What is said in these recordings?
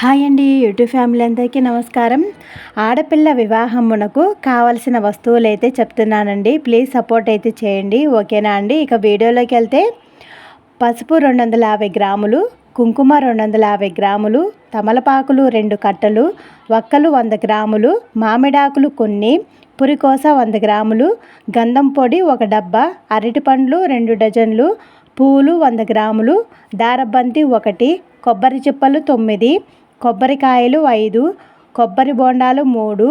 Hi అండి YouTube family అందరికీ నమస్కారం. ఆడపిల్ల వివాహమునకు కావలసిన వస్తువులు అయితే చెప్తున్నానండి. ప్లీజ్ సపోర్ట్ అయితే చేయండి. ఓకేనా అండి? ఇక వీడియోలోకి వెళ్తే పసుపు రెండు వందల యాభై గ్రాములు కుంకుమ రెండు వందల యాభై గ్రాములు తమలపాకులు రెండు కట్టలు వక్కలు వంద గ్రాములు మామిడాకులు కొన్ని పురికోస వంద గ్రాములు గంధం పొడి ఒక డబ్బా అరటిపండ్లు రెండు డజన్లు పూలు వంద గ్రాములు దారబంతి ఒకటి కొబ్బరి చిప్పలు తొమ్మిది కొబ్బరికాయలు ఐదు కొబ్బరి బోండాలు మూడు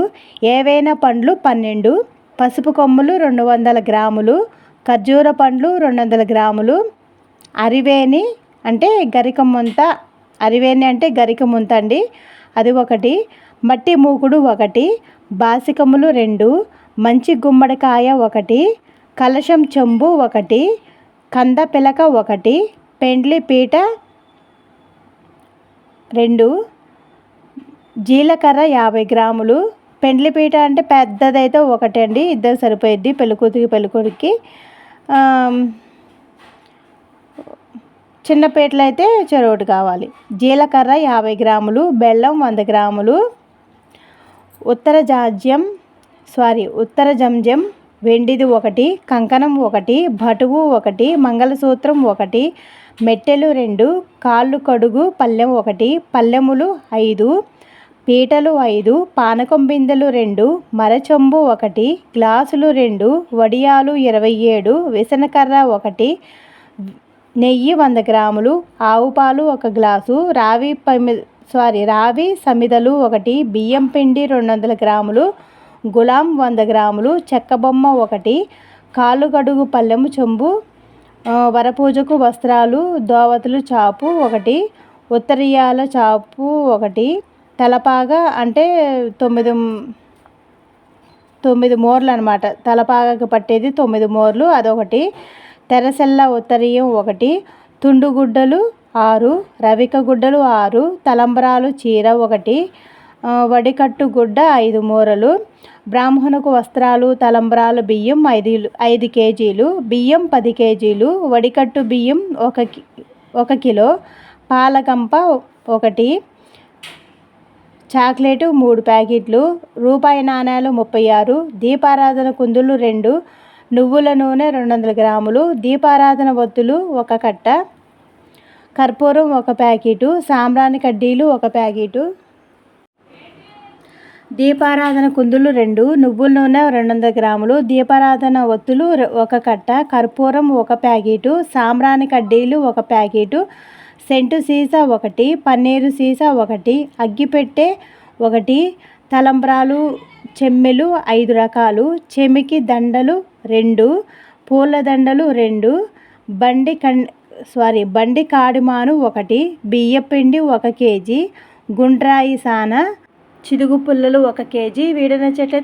ఏవైనా పండ్లు పన్నెండు పసుపు కొమ్ములు రెండు వందల గ్రాములు ఖర్జూర పండ్లు రెండు వందల గ్రాములు అరివేణి అంటే గరిక ముంత అరివేణి అంటే గరిక ముంత అండి అది ఒకటి మట్టి మూకుడు ఒకటి బాసికములు రెండు మంచి గుమ్మడికాయ ఒకటి కలశం చెంబు ఒకటి కంద పిలక ఒకటి పెండ్లి పీట రెండు జీలకర్ర యాభై గ్రాములు పెండ్లిపీట అంటే పెద్దదైతే ఒకటి అండి ఇద్దరు సరిపోయిద్ది పెళ్ళికూతురికి పెళ్ళికొడుకి చిన్నపీటలు అయితే చెరొకటి కావాలి. జీలకర్ర యాభై గ్రాములు బెల్లం వంద గ్రాములు ఉత్తర జాజ్యం సారీ ఉత్తర జంజం వెండిది ఒకటి కంకణం ఒకటి భటువు ఒకటి మంగళసూత్రం ఒకటి మెట్టెలు రెండు కాళ్ళు కడుగు పల్లెం ఒకటి పల్లెములు ఐదు పీటలు ఐదు పానకం బిందెలు రెండు మరచొంబు ఒకటి గ్లాసులు రెండు వడియాలు ఇరవై ఏడు విసనకర్ర ఒకటి నెయ్యి వంద గ్రాములు ఆవు పాలు ఒక గ్లాసు రావి పమి సారీ రావి సమిదలు ఒకటి బియ్యం పిండి రెండు వందల గ్రాములు గులాం వంద గ్రాములు చెక్క బొమ్మ ఒకటి కాళ్ళు గడుగు పల్లెము చెంబు వరపూజకు వస్త్రాలు దోవతులు చాపు ఒకటి ఉత్తరీయాల చాపు ఒకటి తలపాగా అంటే తొమ్మిది తొమ్మిది మోర్లు అనమాట తలపాగకు పట్టేది తొమ్మిది మోర్లు అదొకటి. తెరసెల్ల ఉత్తరీయం ఒకటి. తుండుగుడ్డలు ఆరు. రవిక గుడ్డలు ఆరు. తలంబరాలు చీర ఒకటి. వడికట్టు గుడ్డ ఐదు మూరలు. బ్రాహ్మణుకు వస్త్రాలు తలంబ్రాలు బియ్యం ఐదు ఐదు కేజీలు. బియ్యం పది కేజీలు. వడికట్టు బియ్యం ఒక ఒక కిలో. పాలకంప ఒకటి. చాక్లెటు మూడు ప్యాకెట్లు రూపాయి నాణేలు ముప్పై ఆరు దీపారాధన కుందులు రెండు నువ్వుల నూనె రెండు వందల గ్రాములు దీపారాధన ఒత్తులు ఒక కట్ట కర్పూరం ఒక ప్యాకెటు సాంబ్రాణి కడ్డీలు ఒక ప్యాకెటు. దీపారాధన కుందులు రెండు నువ్వుల నూనె రెండు వందల గ్రాములు దీపారాధన ఒత్తులు ఒక కట్ట కర్పూరం ఒక ప్యాకెటు సాంబ్రాణి కడ్డీలు ఒక ప్యాకెటు సెంటు సీసా ఒకటి పన్నీరు సీసా ఒకటి అగ్గిపెట్టె ఒకటి తలంబ్రాలు చెమ్మెలు ఐదు రకాలు చెమికి దండలు రెండు పూల దండలు రెండు బండి కం సారీ బండి కాడిమాను ఒకటి బియ్యపిండి ఒక కేజీ గుండ్రాయి సాన చిదుగు పుల్లలు ఒక కేజీ వీడన చెట్ల